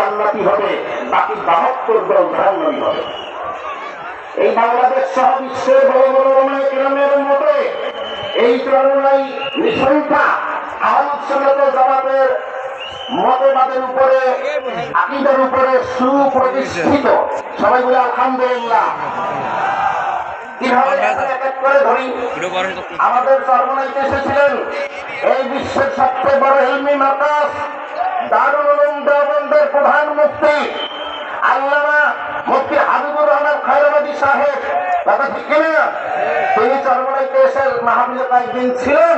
জান্নাতি হবে, বাকি বাহাত্তর দল জাহান্নামী হবে। এই বাংলাদেশ সহ বিশ্বের বড় বড় রমায় গ্রামের মধ্যে এই চরণাই মিশনটা আহমদ জামাতের মতবাদের উপরে, আকিদের উপরে সুপ্রতিষ্ঠিত। সবাই বলে, আলহামদুলিল্লাহ। আমাদের চরমনাইতে এসেছিলেন এই বিশ্বের সবচেয়ে বড় হেলমি মাতাস দারুল উলুম তিনি মাহফিলে কয়েকদিন ছিলেন।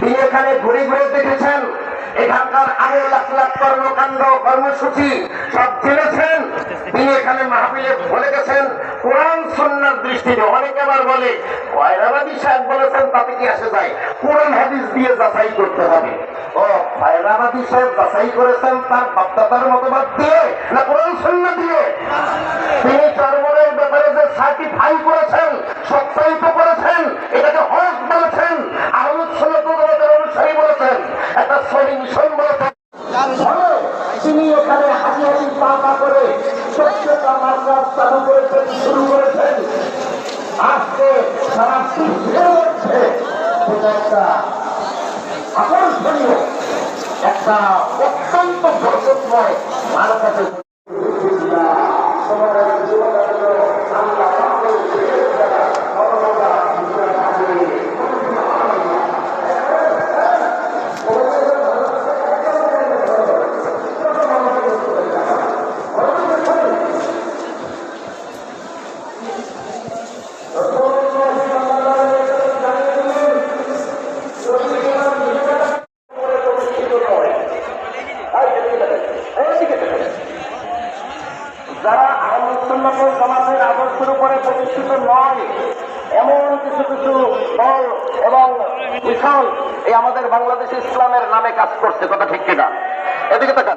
তিনি এখানে ঘুরে ঘুরে দেখেছেন, এখানকার আরও লাখ লাখ কর্মকাণ্ড, কর্মসূচি সব জেনেছেন। তিনি এখানে বলে গেছেন, কোরআন সন্ন্যার দৃষ্টিতে অনেকে আবার বলে সাহেব বলেছেন, তাতে কি আসে যায়? কোরআন হাদিস দিয়ে যাচাই করতে হবে। ও কয়রাবাদী সাহেব যাচাই করেছেন তার বাপদাদার মতবাদ দিয়ে, না কোরআন সন্না দিয়ে? তিনি চরমনের যে সার্টিফাই করেছেন? সত্যায়িত করেছেন। এটাকে হক বলেছেন। আহমদ সন্ন্যতের অনুসারী বলেছেন। একটা সহি মিশন বলেছেন। তিনি এখানে হাসি হাসি পা পা করে সত্যতা মার্কাজ চালু করেছেন, শুরু করেছেন। আজকে সারা বিশ্বের সেটা একটা আকর্ষণীয়, একটা অত্যন্ত বরকতময় মার্কাজের যারা প্রতিষ্ঠিত নয়, এমন কিছু কিছু এবং এই আমাদের বাংলাদেশ ইসলামের নামে কাজ করছে, কথা ঠিক কিনা? এদিকে তাকান।